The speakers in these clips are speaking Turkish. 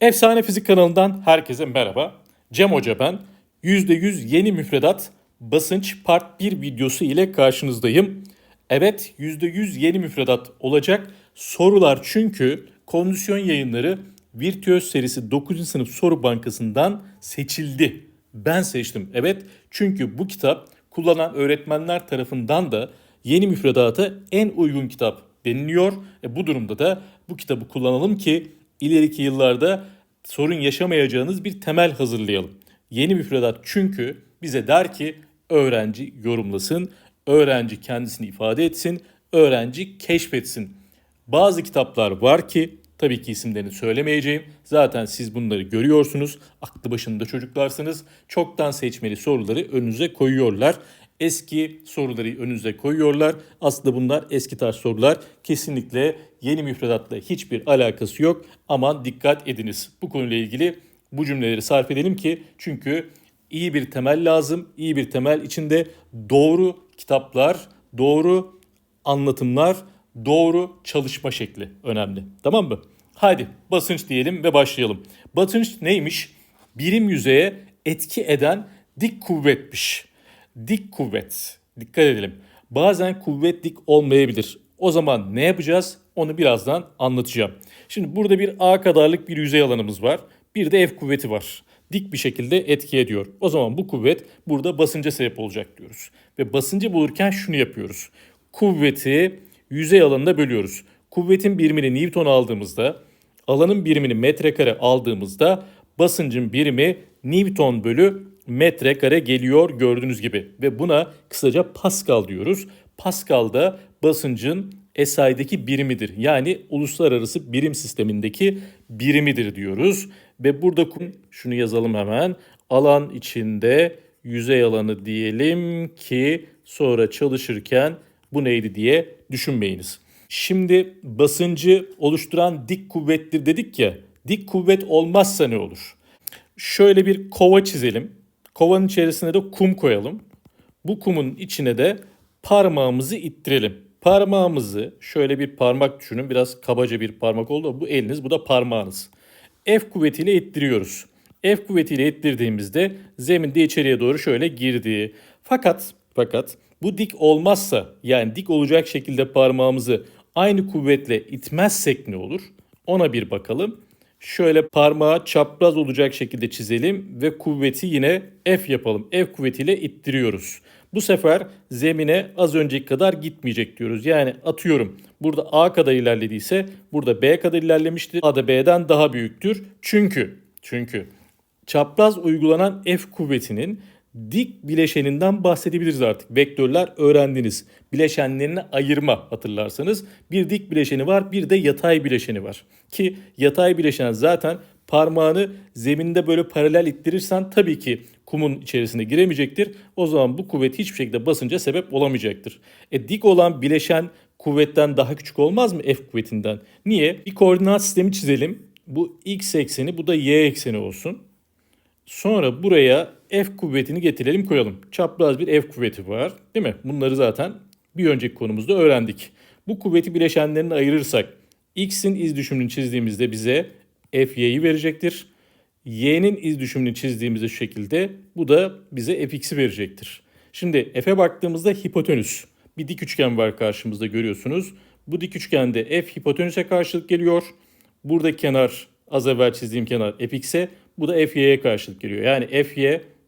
Efsane Fizik kanalından herkese merhaba. Cem Hoca ben. %100 yeni müfredat basınç part 1 videosu ile karşınızdayım. Evet %100 yeni müfredat olacak. Sorular çünkü kondisyon yayınları Virtüöz serisi 9. sınıf soru bankasından seçildi. Ben seçtim evet çünkü bu kitap kullanan öğretmenler tarafından da yeni müfredata en uygun kitap deniliyor. E bu durumda da bu kitabı kullanalım ki ileriki yıllarda sorun yaşamayacağınız bir temel hazırlayalım. Yeni müfredat çünkü bize der ki öğrenci yorumlasın, öğrenci kendisini ifade etsin, öğrenci keşfetsin. Bazı kitaplar var ki tabii ki isimlerini söylemeyeceğim. Zaten siz bunları görüyorsunuz. Aklı başında çocuklarsınız. Çoktan seçmeli soruları önünüze koyuyorlar. Eski soruları önünüze koyuyorlar. Aslında bunlar eski tarz sorular. Kesinlikle yeni müfredatla hiçbir alakası yok. Aman dikkat ediniz. Bu konuyla ilgili bu cümleleri sarf edelim ki çünkü iyi bir temel lazım. İyi bir temel içinde doğru kitaplar, doğru anlatımlar, doğru çalışma şekli önemli. Tamam mı? Hadi basınç diyelim ve başlayalım. Basınç neymiş? Birim yüzeye etki eden dik kuvvetmiş. Dik kuvvet. Dikkat edelim. Bazen kuvvet dik olmayabilir. O zaman ne yapacağız? Onu birazdan anlatacağım. Şimdi burada bir A kadarlık bir yüzey alanımız var. Bir de F kuvveti var. Dik bir şekilde etki ediyor. O zaman bu kuvvet burada basınca sebep olacak diyoruz. Ve basıncı bulurken şunu yapıyoruz. Kuvveti yüzey alanında bölüyoruz. Kuvvetin birimini Newton aldığımızda, alanın birimini metrekare aldığımızda basıncın birimi Newton bölü metrekare geliyor gördüğünüz gibi. Ve buna kısaca Pascal diyoruz. Pascal da basıncın SI'deki birimidir. Yani uluslararası birim sistemindeki birimidir diyoruz. Ve burada şunu yazalım hemen. Alan içinde yüzey alanı diyelim ki sonra çalışırken bu neydi diye düşünmeyiniz. Şimdi basıncı oluşturan dik kuvvettir dedik ya. Dik kuvvet olmazsa ne olur? Şöyle bir kova çizelim. Kovanın içerisine de kum koyalım. Bu kumun içine de parmağımızı ittirelim. Parmağımızı şöyle bir parmak düşünün. Biraz kabaca bir parmak oldu. Bu eliniz, bu da parmağınız. F kuvvetiyle ittiriyoruz. F kuvvetiyle ittirdiğimizde zeminde içeriye doğru şöyle girdi. Fakat fakat bu dik olmazsa yani dik olacak şekilde parmağımızı aynı kuvvetle itmezsek ne olur? Ona bir bakalım. Şöyle parmağı çapraz olacak şekilde çizelim ve kuvveti yine F yapalım. F kuvvetiyle ittiriyoruz. Bu sefer zemine az önceki kadar gitmeyecek diyoruz. Yani atıyorum burada A kadar ilerlediyse burada B kadar ilerlemiştir. A da B'den daha büyüktür. Çünkü çünkü çapraz uygulanan F kuvvetinin dik bileşeninden bahsedebiliriz artık. Vektörler öğrendiniz. Bileşenlerini ayırma hatırlarsanız. Bir dik bileşeni var bir de yatay bileşeni var. Ki yatay bileşen zaten parmağını zeminde böyle paralel ittirirsen tabii ki kumun içerisine giremeyecektir. O zaman bu kuvvet hiçbir şekilde basınca sebep olamayacaktır. E dik olan bileşen kuvvetten daha küçük olmaz mı F kuvvetinden? Niye? Bir koordinat sistemi çizelim. Bu x ekseni bu da y ekseni olsun. Sonra buraya F kuvvetini getirelim koyalım. Çapraz bir F kuvveti var değil mi? Bunları zaten bir önceki konumuzda öğrendik. Bu kuvveti bileşenlerine ayırırsak X'in iz düşümünü çizdiğimizde bize Fy'yi verecektir. Y'nin iz düşümünü çizdiğimizde şu şekilde bu da bize Fx'i verecektir. Şimdi F'e baktığımızda hipotenüs. Bir dik üçgen var karşımızda görüyorsunuz. Bu dik üçgende F hipotenüse karşılık geliyor. Buradaki kenar az evvel çizdiğim kenar Fx'e bu da Fy'ye karşılık geliyor. Yani Fy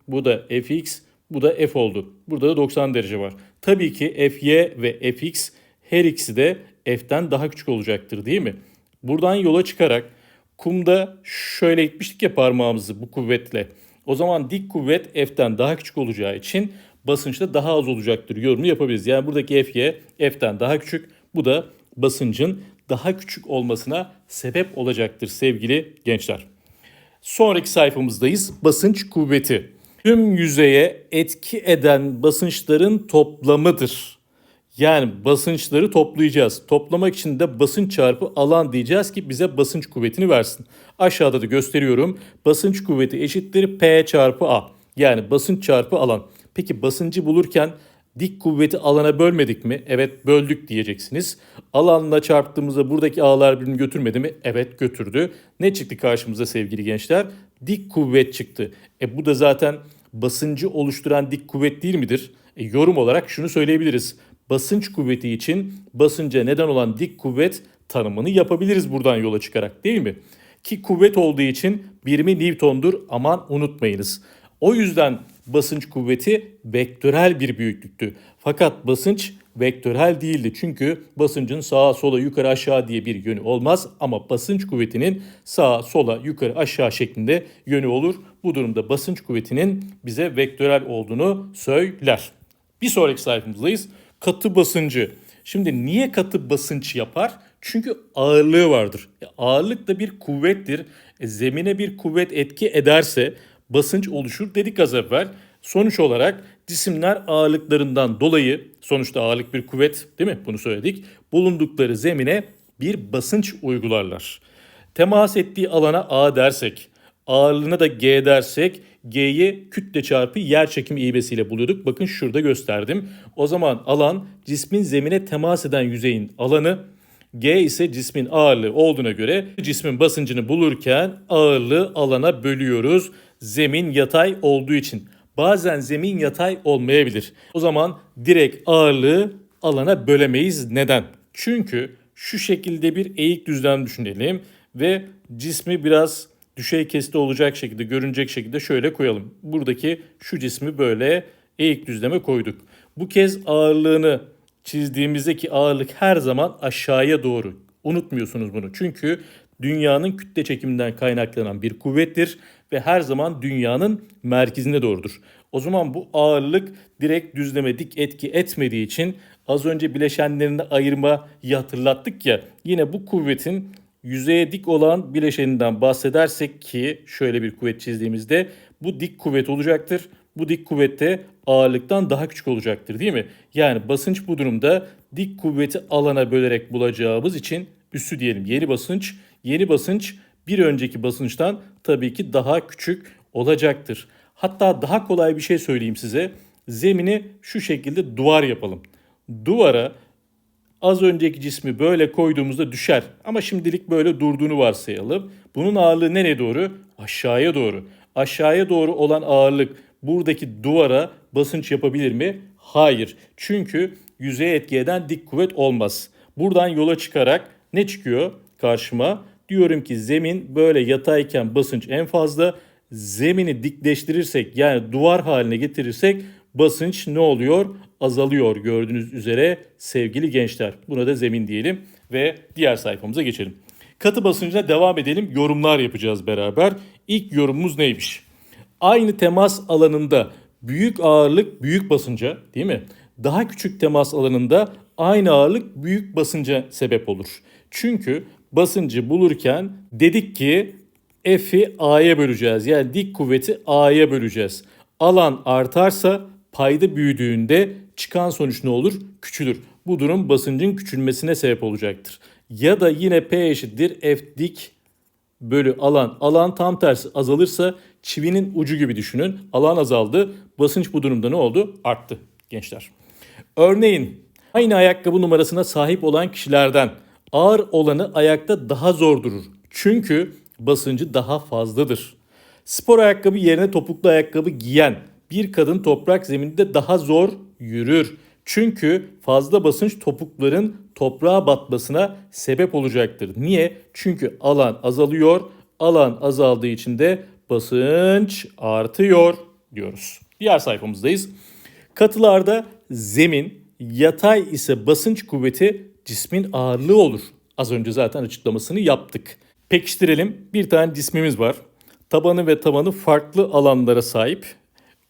bu da Fx bu da F oldu. Burada da 90 derece var. Tabii ki Fy ve Fx her ikisi de F'ten daha küçük olacaktır değil mi? Buradan yola çıkarak kumda şöyle itmiştik ya parmağımızı bu kuvvetle. O zaman dik kuvvet F'ten daha küçük olacağı için basınçta daha az olacaktır yorumunu yapabiliriz. Yani buradaki Fy F'ten daha küçük. Bu da basıncın daha küçük olmasına sebep olacaktır sevgili gençler. Sonraki sayfamızdayız. Basınç kuvveti. Tüm yüzeye etki eden basınçların toplamıdır. Yani basınçları toplayacağız. Toplamak için de basınç çarpı alan diyeceğiz ki bize basınç kuvvetini versin. Aşağıda da gösteriyorum. Basınç kuvveti eşittir P çarpı A. Yani basınç çarpı alan. Peki basıncı bulurken dik kuvveti alana bölmedik mi? Evet böldük diyeceksiniz. Alanla çarptığımızda buradaki ağlar birbirini götürmedi mi? Evet götürdü. Ne çıktı karşımıza sevgili gençler? Dik kuvvet çıktı. E bu da zaten basıncı oluşturan dik kuvvet değil midir? E, yorum olarak şunu söyleyebiliriz. Basınç kuvveti için basınca neden olan dik kuvvet tanımını yapabiliriz buradan yola çıkarak değil mi? Ki kuvvet olduğu için birimi Newton'dur aman unutmayınız. O yüzden basınç kuvveti vektörel bir büyüklüktü. Fakat basınç vektörel değildi. Çünkü basıncın sağa sola yukarı aşağı diye bir yönü olmaz ama basınç kuvvetinin sağa sola yukarı aşağı şeklinde yönü olur. Bu durumda basınç kuvvetinin bize vektörel olduğunu söyler. Bir sonraki sayfamızdayız. Katı basıncı. Şimdi niye katı basınç yapar? Çünkü ağırlığı vardır. E, ağırlık da bir kuvvettir. E, zemine bir kuvvet etki ederse basınç oluşur dedik az evvel. Sonuç olarak cisimler ağırlıklarından dolayı sonuçta ağırlık bir kuvvet değil mi? Bunu söyledik. Bulundukları zemine bir basınç uygularlar. Temas ettiği alana A dersek, ağırlığına da G dersek G'yi kütle çarpı yer çekimi ivmesiyle buluyorduk. Bakın şurada gösterdim. O zaman alan cismin zemine temas eden yüzeyin alanı G ise cismin ağırlığı olduğuna göre cismin basıncını bulurken ağırlığı alana bölüyoruz. Zemin yatay olduğu için. Bazen zemin yatay olmayabilir. O zaman direkt ağırlığı alana bölemeyiz. Neden? Çünkü şu şekilde bir eğik düzlem düşünelim ve cismi biraz düşey kesti olacak şekilde görünecek şekilde şöyle koyalım. Buradaki şu cismi böyle eğik düzleme koyduk. Bu kez ağırlığını çizdiğimizdeki ağırlık her zaman aşağıya doğru. Unutmuyorsunuz bunu. Çünkü dünyanın kütle çekiminden kaynaklanan bir kuvvettir ve her zaman dünyanın merkezine doğrudur. O zaman bu ağırlık direkt düzleme dik etki etmediği için az önce bileşenlerini ayırmayı hatırlattık ya yine bu kuvvetin yüzeye dik olan bileşeninden bahsedersek ki şöyle bir kuvvet çizdiğimizde bu dik kuvvet olacaktır. Bu dik kuvvette ağırlıktan daha küçük olacaktır değil mi? Yani basınç bu durumda dik kuvveti alana bölerek bulacağımız için üssü diyelim yeni basınç. Yeni basınç bir önceki basınçtan tabii ki daha küçük olacaktır. Hatta daha kolay bir şey söyleyeyim size. Zemini şu şekilde duvar yapalım. Duvara az önceki cismi böyle koyduğumuzda düşer. Ama şimdilik böyle durduğunu varsayalım. Bunun ağırlığı nereye doğru? Aşağıya doğru. Aşağıya doğru olan ağırlık buradaki duvara basınç yapabilir mi? Hayır. Çünkü yüzeye etki eden dik kuvvet olmaz. Buradan yola çıkarak ne çıkıyor karşıma? Diyorum ki zemin böyle yatayken basınç en fazla. Zemini dikleştirirsek yani duvar haline getirirsek basınç ne oluyor? Azalıyor gördüğünüz üzere sevgili gençler. Buna da zemin diyelim ve diğer sayfamıza geçelim. Katı basıncına devam edelim. Yorumlar yapacağız beraber. İlk yorumumuz neymiş? Aynı temas alanında büyük ağırlık büyük basınca değil mi? Daha küçük temas alanında aynı ağırlık büyük basınca sebep olur. Çünkü basıncı bulurken dedik ki F'i A'ya böleceğiz. Yani dik kuvveti A'ya böleceğiz. Alan artarsa payda büyüdüğünde çıkan sonuç ne olur? Küçülür. Bu durum basıncın küçülmesine sebep olacaktır. Ya da yine P eşittir F dik bölü alan. Alan tam tersi azalırsa çivinin ucu gibi düşünün. Alan azaldı. Basınç bu durumda ne oldu? Arttı gençler. Örneğin aynı ayakkabı numarasına sahip olan kişilerden ağır olanı ayakta daha zor durur. Çünkü basıncı daha fazladır. Spor ayakkabı yerine topuklu ayakkabı giyen bir kadın toprak zeminde daha zor yürür. Çünkü fazla basınç topukların toprağa batmasına sebep olacaktır. Niye? Çünkü alan azalıyor. Alan azaldığı için de basınç artıyor diyoruz. Diğer sayfamızdayız. Katılarda zemin yatay ise basınç kuvveti cismin ağırlığı olur. Az önce zaten açıklamasını yaptık. Pekiştirelim. Bir tane cismimiz var. Tabanı ve tabanı farklı alanlara sahip.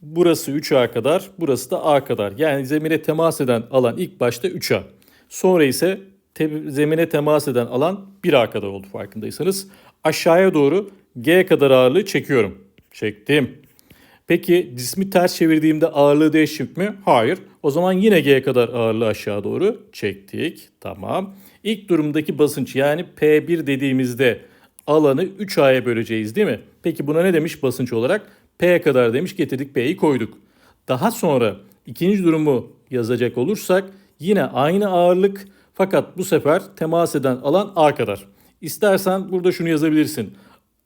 Burası 3A kadar, burası da A kadar. Yani zemine temas eden alan ilk başta 3A. Sonra ise te- zemine temas eden alan 1A kadar oldu farkındaysanız. Aşağıya doğru G kadar ağırlığı çekiyorum. Çektim. Peki cismi ters çevirdiğimde ağırlığı değişecek mi? Hayır. O zaman yine G kadar ağırlığı aşağı doğru çektik. Tamam. İlk durumdaki basınç yani P1 dediğimizde alanı 3A'ya böleceğiz değil mi? Peki buna ne demiş basınç olarak? P kadar demiş getirdik P'yi koyduk. Daha sonra ikinci durumu yazacak olursak yine aynı ağırlık fakat bu sefer temas eden alan A kadar. İstersen burada şunu yazabilirsin.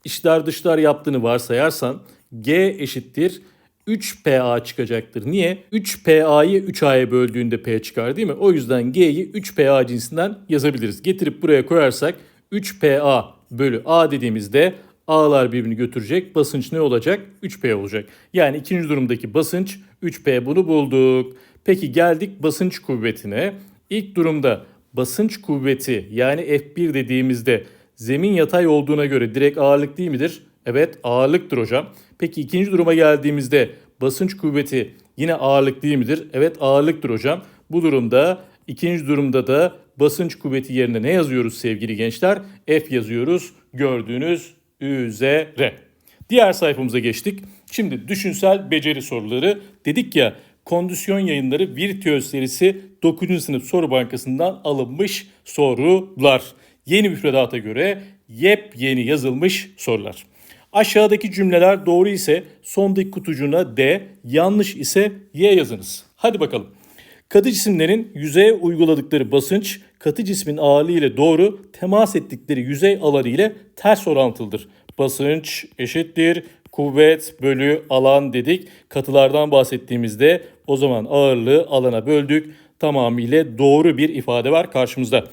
İçler dışlar yaptığını varsayarsan G eşittir 3PA çıkacaktır. Niye? 3PA'yı 3A'ya böldüğünde P çıkar değil mi? O yüzden G'yi 3PA cinsinden yazabiliriz. Getirip buraya koyarsak 3PA bölü A dediğimizde A'lar birbirini götürecek. Basınç ne olacak? 3P olacak. Yani ikinci durumdaki basınç 3P bunu bulduk. Peki geldik basınç kuvvetine. İlk durumda basınç kuvveti yani F1 dediğimizde zemin yatay olduğuna göre direkt ağırlık değil midir? Evet ağırlıktır hocam. Peki ikinci duruma geldiğimizde basınç kuvveti yine ağırlık değil midir? Evet ağırlıktır hocam. Bu durumda ikinci durumda da basınç kuvveti yerine ne yazıyoruz sevgili gençler? F yazıyoruz gördüğünüz üzere. Diğer sayfamıza geçtik. Şimdi düşünsel beceri soruları dedik ya kondisyon yayınları Virtüöz serisi 9. sınıf soru bankasından alınmış sorular. Yeni müfredata göre yepyeni yazılmış sorular. Aşağıdaki cümleler doğru ise sondaki kutucuğuna D, yanlış ise Y yazınız. Hadi bakalım. Katı cisimlerin yüzeye uyguladıkları basınç katı cismin ağırlığı ile doğru temas ettikleri yüzey alanı ile ters orantılıdır. Basınç eşittir kuvvet bölü alan dedik. Katılardan bahsettiğimizde o zaman ağırlığı alana böldük. Tamamıyla doğru bir ifade var karşımızda.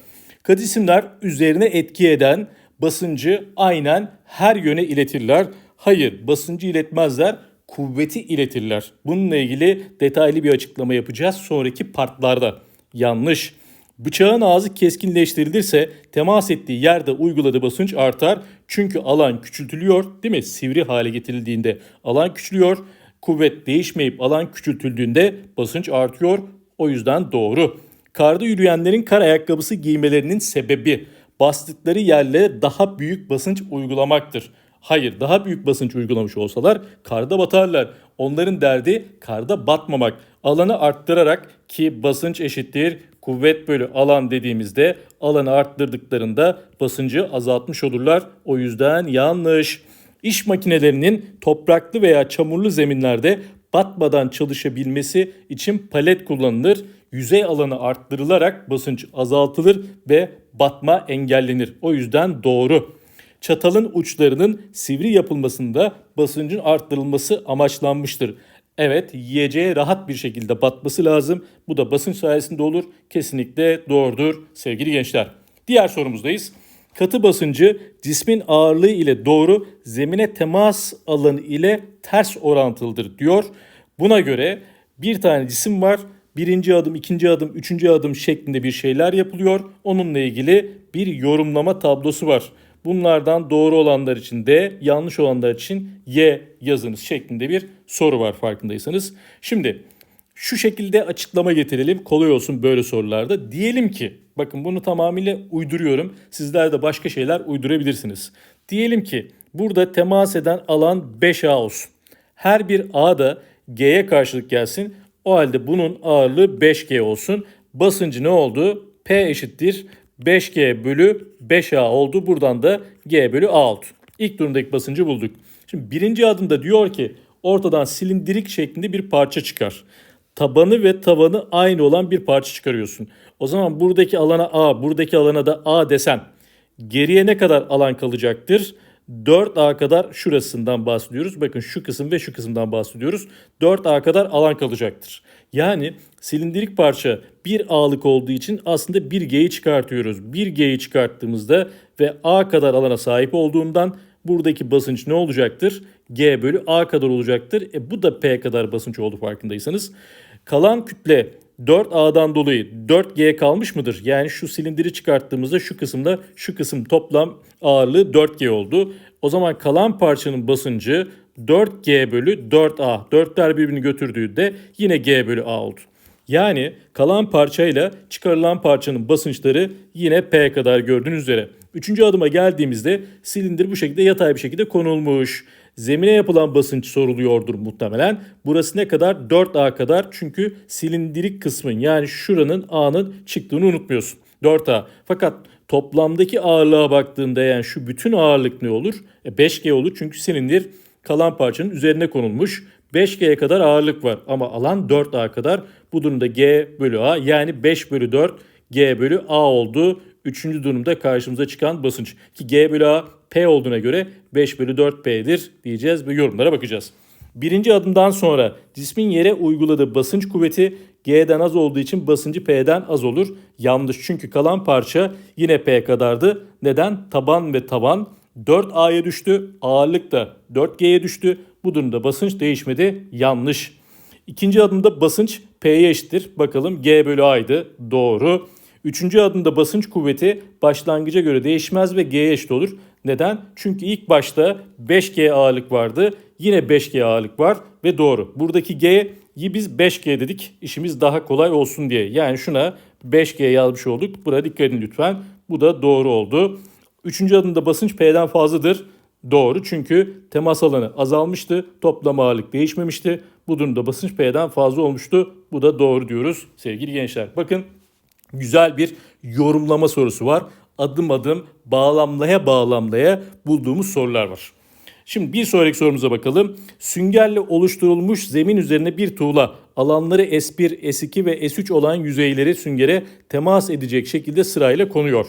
Katı cisimler üzerine etki eden basıncı aynen her yöne iletirler. Hayır basıncı iletmezler kuvveti iletirler. Bununla ilgili detaylı bir açıklama yapacağız sonraki partlarda. Yanlış. Bıçağın ağzı keskinleştirilirse temas ettiği yerde uyguladığı basınç artar. Çünkü alan küçültülüyor değil mi? Sivri hale getirildiğinde alan küçülüyor. Kuvvet değişmeyip alan küçültüldüğünde basınç artıyor. O yüzden doğru. Karda yürüyenlerin kar ayakkabısı giymelerinin sebebi bastıkları yerlere daha büyük basınç uygulamaktır. Hayır daha büyük basınç uygulamış olsalar karda batarlar. Onların derdi karda batmamak. Alanı arttırarak ki basınç eşittir kuvvet bölü alan dediğimizde alanı arttırdıklarında basıncı azaltmış olurlar. O yüzden yanlış. İş makinelerinin topraklı veya çamurlu zeminlerde batmadan çalışabilmesi için palet kullanılır. Yüzey alanı arttırılarak basınç azaltılır ve batma engellenir. O yüzden doğru. Çatalın uçlarının sivri yapılmasında basıncın arttırılması amaçlanmıştır. Evet yiyeceğe rahat bir şekilde batması lazım. Bu da basınç sayesinde olur. Kesinlikle doğrudur sevgili gençler. Diğer sorumuzdayız. Katı basıncı cismin ağırlığı ile doğru zemine temas alanı ile ters orantılıdır diyor. Buna göre bir tane cisim var. Birinci adım, ikinci adım, üçüncü adım şeklinde bir şeyler yapılıyor. Onunla ilgili bir yorumlama tablosu var. Bunlardan doğru olanlar için D, yanlış olanlar için Y yazınız şeklinde bir soru var farkındaysanız. Şimdi şu şekilde açıklama getirelim. Kolay olsun böyle sorularda. Diyelim ki bakın bunu tamamıyla uyduruyorum. Sizler de başka şeyler uydurabilirsiniz. Diyelim ki burada temas eden alan 5A olsun. Her bir A da G'ye karşılık gelsin. O halde bunun ağırlığı 5G olsun. Basıncı ne oldu? P eşittir 5G bölü 5A oldu. Buradan da G bölü A oldu. İlk durumdaki basıncı bulduk. Şimdi birinci adımda diyor ki ortadan silindirik şeklinde bir parça çıkar. Tabanı ve tavanı aynı olan bir parça çıkarıyorsun. O zaman buradaki alana A, buradaki alana da A desem geriye ne kadar alan kalacaktır? 4A kadar şurasından bahsediyoruz. Bakın şu kısım ve şu kısımdan bahsediyoruz. 4A kadar alan kalacaktır. Yani silindirik parça bir A'lık olduğu için aslında 1G'yi çıkartıyoruz. 1G'yi çıkarttığımızda ve A kadar alana sahip olduğundan buradaki basınç ne olacaktır? G bölü A kadar olacaktır. E bu da P kadar basınç oldu farkındaysanız. Kalan kütle 4A'dan dolayı 4G kalmış mıdır? Yani şu silindiri çıkarttığımızda şu kısımda şu kısım toplam ağırlığı 4G oldu. O zaman kalan parçanın basıncı 4G bölü 4A. 4'ler birbirini götürdüğünde yine G bölü A oldu. Yani kalan parçayla çıkarılan parçanın basınçları yine P kadar gördüğünüz üzere. Üçüncü adıma geldiğimizde silindir bu şekilde yatay bir şekilde konulmuş. Zemine yapılan basınç soruluyordur muhtemelen. Burası ne kadar? 4A kadar çünkü silindirik kısmın yani şuranın A'nın çıktığını unutmuyorsun. 4A. Fakat toplamdaki ağırlığa baktığında yani şu bütün ağırlık ne olur? E 5G olur çünkü silindir kalan parçanın üzerine konulmuş. 5G'ye kadar ağırlık var ama alan 4A kadar. Bu durumda G bölü A yani 5 bölü 4 G bölü A oldu. Üçüncü durumda karşımıza çıkan basınç. Ki G bölü A P olduğuna göre 5 bölü 4 P'dir diyeceğiz ve yorumlara bakacağız. Birinci adımdan sonra cismin yere uyguladığı basınç kuvveti G'den az olduğu için basıncı P'den az olur. Yanlış çünkü kalan parça yine P kadardı. Neden? Taban ve taban 4A'ya düştü. Ağırlık da 4G'ye düştü. Bu durumda basınç değişmedi. Yanlış. İkinci adımda basınç P'ye eşittir. Bakalım G bölü A'ydı. Doğru. Üçüncü adımda basınç kuvveti başlangıca göre değişmez ve G'ye eşit olur. Neden? Çünkü ilk başta 5G ağırlık vardı. Yine 5G ağırlık var ve doğru. Buradaki G'yi biz 5G dedik. İşimiz daha kolay olsun diye. Yani şuna 5G yazmış olduk. Buraya dikkat edin lütfen. Bu da doğru oldu. Üçüncü adımda basınç P'den fazladır. Doğru çünkü temas alanı azalmıştı. Toplam ağırlık değişmemişti. Bu durumda basınç P'den fazla olmuştu. Bu da doğru diyoruz sevgili gençler. Bakın güzel bir yorumlama sorusu var. Adım adım bağlamlaya bağlamlaya bulduğumuz sorular var. Şimdi bir sonraki sorumuza bakalım. Süngerle oluşturulmuş zemin üzerine bir tuğla alanları S1, S2 ve S3 olan yüzeyleri süngere temas edecek şekilde sırayla konuyor.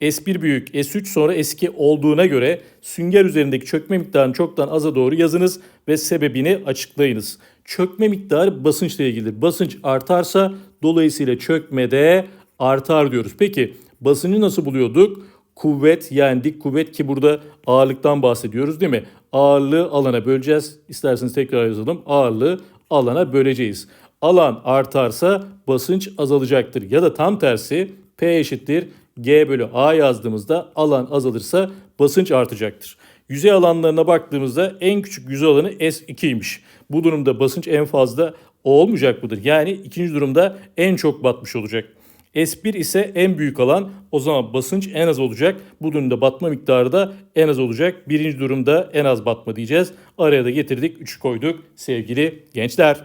S1 büyük, S3 sonra S2 olduğuna göre sünger üzerindeki çökme miktarını çoktan aza doğru yazınız ve sebebini açıklayınız. Çökme miktarı basınçla ilgilidir. Basınç artarsa dolayısıyla çökme de artar diyoruz. Peki basıncı nasıl buluyorduk? Kuvvet yani dik kuvvet ki burada ağırlıktan bahsediyoruz değil mi? Ağırlığı alana böleceğiz. İsterseniz tekrar yazalım. Ağırlığı alana böleceğiz. Alan artarsa basınç azalacaktır. Ya da tam tersi P eşittir G bölü A yazdığımızda alan azalırsa basınç artacaktır. Yüzey alanlarına baktığımızda en küçük yüzey alanı S2'ymiş. Bu durumda basınç en fazla olmayacak mıdır? Yani ikinci durumda en çok batmış olacak. S1 ise en büyük alan o zaman basınç en az olacak. Bu durumda batma miktarı da en az olacak. Birinci durumda en az batma diyeceğiz. Araya da getirdik 3'ü koyduk sevgili gençler.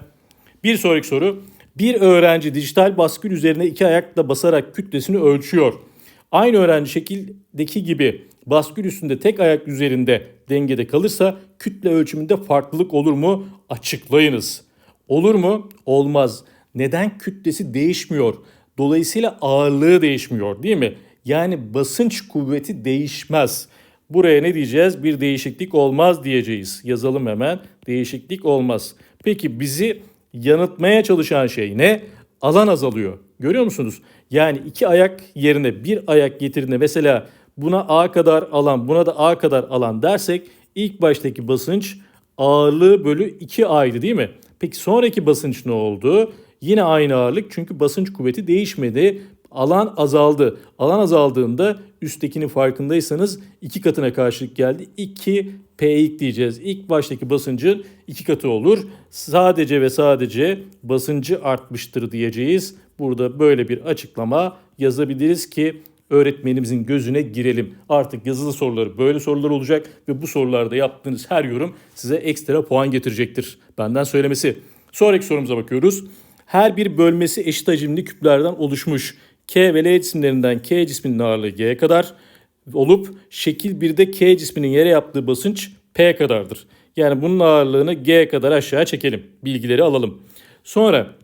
Bir sonraki soru. Bir öğrenci dijital baskül üzerine iki ayakla basarak kütlesini ölçüyor. Aynı öğrenci şekildeki gibi baskül üstünde tek ayak üzerinde dengede kalırsa kütle ölçümünde farklılık olur mu? Açıklayınız. Olur mu? Olmaz. Neden kütlesi değişmiyor? Dolayısıyla ağırlığı değişmiyor değil mi? Yani basınç kuvveti değişmez. Buraya ne diyeceğiz? Bir değişiklik olmaz diyeceğiz. Yazalım hemen. Değişiklik olmaz. Peki bizi yanıtmaya çalışan şey ne? Alan azalıyor. Görüyor musunuz? Yani iki ayak yerine bir ayak getirdiğinde mesela buna A kadar alan buna da A kadar alan dersek ilk baştaki basınç ağırlığı bölü 2A'ydı değil mi? Peki sonraki basınç ne oldu? Yine aynı ağırlık çünkü basınç kuvveti değişmedi. Alan azaldı. Alan azaldığında üsttekinin farkındaysanız iki katına karşılık geldi. 2 P diyeceğiz. İlk baştaki basıncın iki katı olur. Sadece ve sadece basıncı artmıştır diyeceğiz. Burada böyle bir açıklama yazabiliriz ki öğretmenimizin gözüne girelim. Artık yazılı soruları böyle sorular olacak ve bu sorularda yaptığınız her yorum size ekstra puan getirecektir. Benden söylemesi. Sonraki sorumuza bakıyoruz. Her bir bölmesi eşit hacimli küplerden oluşmuş. K ve L cisimlerinden K cisminin ağırlığı G'ye kadar olup şekil 1'de K cisminin yere yaptığı basınç P kadardır. Yani bunun ağırlığını G kadar aşağı çekelim. Bilgileri alalım. Sonra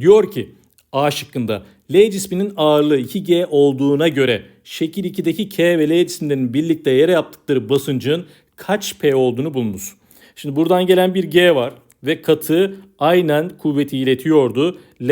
diyor ki A şıkkında L cisminin ağırlığı 2G olduğuna göre şekil 2'deki K ve L cisimlerinin birlikte yere yaptıkları basıncın kaç P olduğunu bulunuz. Şimdi buradan gelen bir G var ve katı aynen kuvveti iletiyordu. L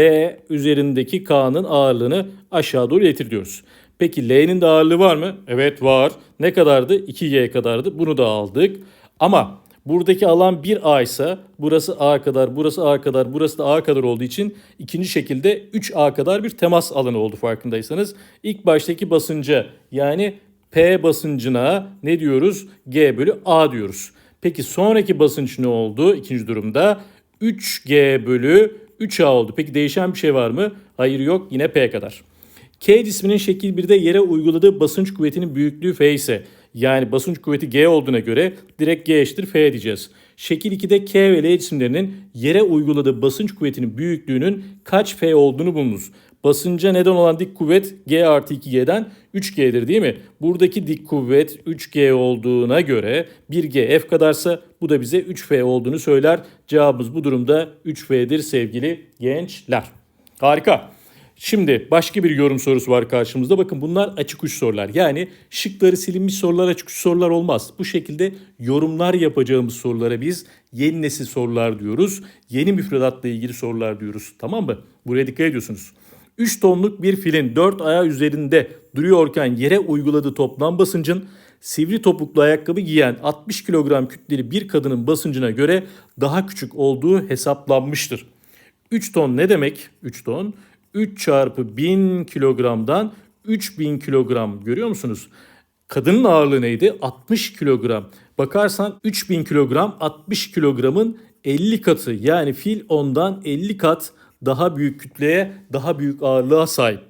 üzerindeki K'nın ağırlığını aşağı doğru iletir diyoruz. Peki L'nin de ağırlığı var mı? Evet var. Ne kadardı? 2G kadardı. Bunu da aldık. Ama buradaki alan 1A ise burası A kadar, burası A kadar, burası da A kadar olduğu için ikinci şekilde 3A kadar bir temas alanı oldu farkındaysanız. İlk baştaki basınca yani P basıncına ne diyoruz? G bölü A diyoruz. Peki sonraki basınç ne oldu ikinci durumda? 3G bölü 3A oldu. Peki değişen bir şey var mı? Hayır yok yine P kadar. K cisminin şekil 1'de yere uyguladığı basınç kuvvetinin büyüklüğü F ise yani basınç kuvveti G olduğuna göre direkt G eşittir F diyeceğiz. Şekil 2'de K ve L cisimlerinin yere uyguladığı basınç kuvvetinin büyüklüğünün kaç F olduğunu bulunuz. Basınca neden olan dik kuvvet G artı 2G'den 3G'dir değil mi? Buradaki dik kuvvet 3G olduğuna göre 1G F kadarsa bu da bize 3F olduğunu söyler. Cevabımız bu durumda 3F'dir sevgili gençler. Harika. Şimdi başka bir yorum sorusu var karşımızda. Bakın bunlar açık uç sorular. Yani şıkları silinmiş sorular açık uç sorular olmaz. Bu şekilde yorumlar yapacağımız sorulara biz yeni nesil sorular diyoruz. Yeni müfredatla ilgili sorular diyoruz. Tamam mı? Buraya dikkat ediyorsunuz. 3 tonluk bir filin 4 ayağı üzerinde duruyorken yere uyguladığı toplam basıncın sivri topuklu ayakkabı giyen 60 kilogram kütleli bir kadının basıncına göre daha küçük olduğu hesaplanmıştır. 3 ton ne demek? 3 ton 3 çarpı 1000 kilogramdan 3000 kilogram görüyor musunuz? Kadının ağırlığı neydi? 60 kilogram. Bakarsan 3000 kilogram 60 kilogramın 50 katı. Yani fil ondan 50 kat daha büyük kütleye, daha büyük ağırlığa sahip.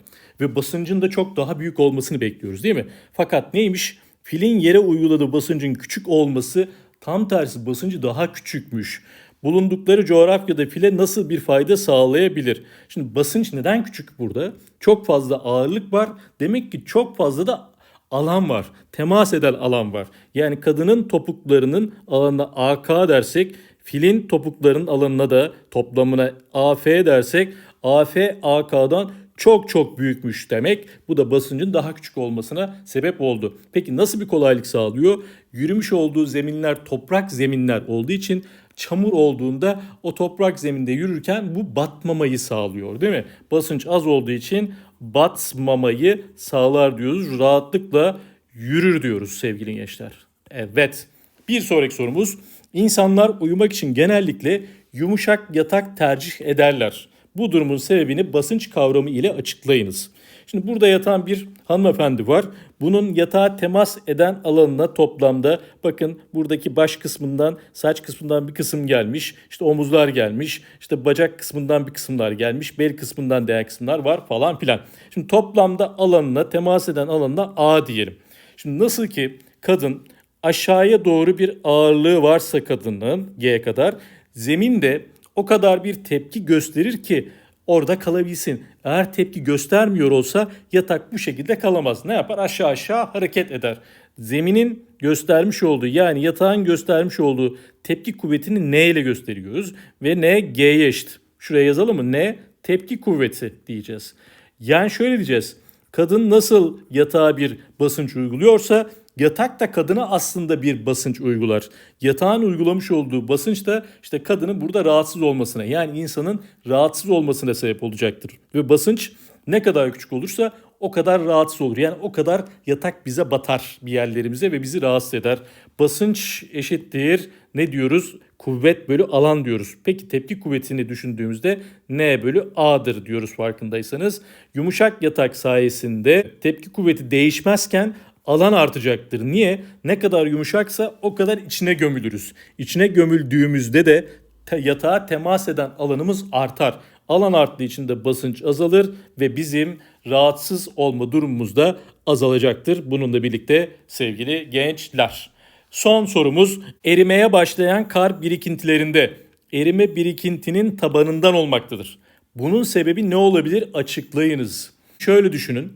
Ve basıncın da çok daha büyük olmasını bekliyoruz değil mi? Fakat neymiş? Filin yere uyguladığı basıncın küçük olması tam tersi basıncı daha küçükmüş bulundukları coğrafyada file nasıl bir fayda sağlayabilir? Şimdi basınç neden küçük burada? Çok fazla ağırlık var. Demek ki çok fazla da alan var. Temas eden alan var. Yani kadının topuklarının alanına AK dersek filin topuklarının alanına da toplamına AF dersek AF AK'dan çok çok büyükmüş demek. Bu da basıncın daha küçük olmasına sebep oldu. Peki nasıl bir kolaylık sağlıyor? Yürümüş olduğu zeminler toprak zeminler olduğu için çamur olduğunda o toprak zeminde yürürken bu batmamayı sağlıyor değil mi? Basınç az olduğu için batmamayı sağlar diyoruz. Rahatlıkla yürür diyoruz sevgili gençler. Evet. Bir sonraki sorumuz. İnsanlar uyumak için genellikle yumuşak yatak tercih ederler. Bu durumun sebebini basınç kavramı ile açıklayınız. Şimdi burada yatan bir hanımefendi var. Bunun yatağa temas eden alanına toplamda bakın buradaki baş kısmından saç kısmından bir kısım gelmiş. İşte omuzlar gelmiş. işte bacak kısmından bir kısımlar gelmiş. Bel kısmından diğer kısımlar var falan filan. Şimdi toplamda alanına temas eden alanına A diyelim. Şimdi nasıl ki kadın aşağıya doğru bir ağırlığı varsa kadının G kadar zeminde o kadar bir tepki gösterir ki orada kalabilsin. Eğer tepki göstermiyor olsa yatak bu şekilde kalamaz. Ne yapar? Aşağı aşağı hareket eder. Zeminin göstermiş olduğu yani yatağın göstermiş olduğu tepki kuvvetini N ile gösteriyoruz. Ve N G'ye eşit. Şuraya yazalım mı? N tepki kuvveti diyeceğiz. Yani şöyle diyeceğiz. Kadın nasıl yatağa bir basınç uyguluyorsa Yatak da kadına aslında bir basınç uygular. Yatağın uygulamış olduğu basınç da işte kadının burada rahatsız olmasına yani insanın rahatsız olmasına sebep olacaktır. Ve basınç ne kadar küçük olursa o kadar rahatsız olur. Yani o kadar yatak bize batar bir yerlerimize ve bizi rahatsız eder. Basınç eşittir ne diyoruz? Kuvvet bölü alan diyoruz. Peki tepki kuvvetini düşündüğümüzde N bölü A'dır diyoruz farkındaysanız. Yumuşak yatak sayesinde tepki kuvveti değişmezken alan artacaktır. Niye? Ne kadar yumuşaksa o kadar içine gömülürüz. İçine gömüldüğümüzde de te- yatağa temas eden alanımız artar. Alan arttığı için de basınç azalır ve bizim rahatsız olma durumumuz da azalacaktır. Bununla birlikte sevgili gençler. Son sorumuz erimeye başlayan kar birikintilerinde erime birikintinin tabanından olmaktadır. Bunun sebebi ne olabilir açıklayınız. Şöyle düşünün.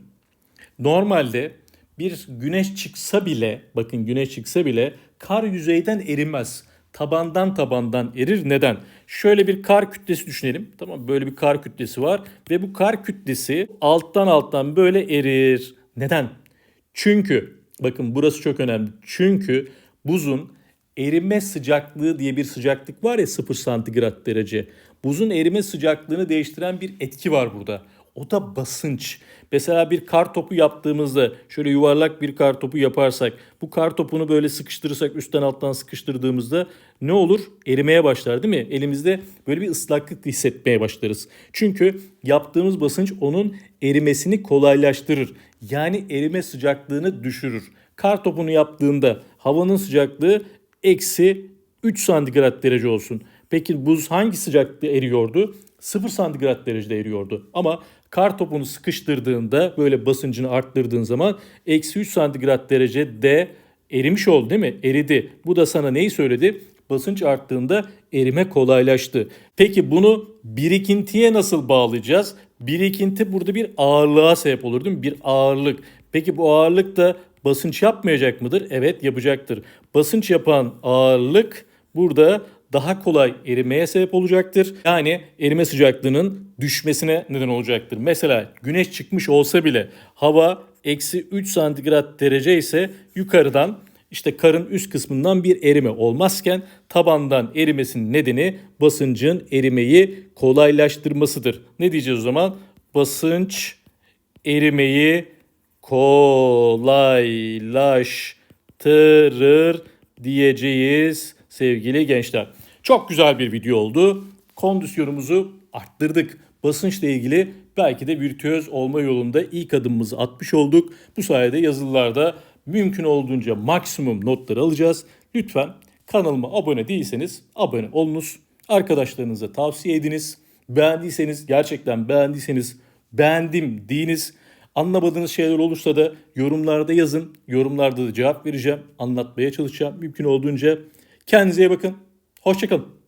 Normalde bir güneş çıksa bile bakın güneş çıksa bile kar yüzeyden erimez. Tabandan tabandan erir. Neden? Şöyle bir kar kütlesi düşünelim. Tamam böyle bir kar kütlesi var ve bu kar kütlesi alttan alttan böyle erir. Neden? Çünkü bakın burası çok önemli. Çünkü buzun erime sıcaklığı diye bir sıcaklık var ya 0 santigrat derece. Buzun erime sıcaklığını değiştiren bir etki var burada. O da basınç. Mesela bir kar topu yaptığımızda şöyle yuvarlak bir kar topu yaparsak bu kar topunu böyle sıkıştırırsak üstten alttan sıkıştırdığımızda ne olur? Erimeye başlar değil mi? Elimizde böyle bir ıslaklık hissetmeye başlarız. Çünkü yaptığımız basınç onun erimesini kolaylaştırır. Yani erime sıcaklığını düşürür. Kar topunu yaptığında havanın sıcaklığı eksi 3 santigrat derece olsun. Peki buz hangi sıcaklıkta eriyordu? 0 santigrat derecede eriyordu. Ama kar topunu sıkıştırdığında böyle basıncını arttırdığın zaman eksi 3 santigrat derecede erimiş oldu değil mi? Eridi. Bu da sana neyi söyledi? Basınç arttığında erime kolaylaştı. Peki bunu birikintiye nasıl bağlayacağız? Birikinti burada bir ağırlığa sebep olur değil mi? Bir ağırlık. Peki bu ağırlık da basınç yapmayacak mıdır? Evet yapacaktır. Basınç yapan ağırlık burada daha kolay erimeye sebep olacaktır. Yani erime sıcaklığının düşmesine neden olacaktır. Mesela güneş çıkmış olsa bile hava eksi 3 santigrat derece ise yukarıdan işte karın üst kısmından bir erime olmazken tabandan erimesinin nedeni basıncın erimeyi kolaylaştırmasıdır. Ne diyeceğiz o zaman? Basınç erimeyi kolaylaştırır diyeceğiz sevgili gençler. Çok güzel bir video oldu. Kondisyonumuzu arttırdık. Basınçla ilgili belki de virtüöz olma yolunda ilk adımımızı atmış olduk. Bu sayede yazılılarda mümkün olduğunca maksimum notları alacağız. Lütfen kanalıma abone değilseniz abone olunuz. Arkadaşlarınıza tavsiye ediniz. Beğendiyseniz gerçekten beğendiyseniz beğendim deyiniz. Anlamadığınız şeyler olursa da yorumlarda yazın. Yorumlarda da cevap vereceğim. Anlatmaya çalışacağım mümkün olduğunca. Kendinize iyi bakın. Hoşçakalın.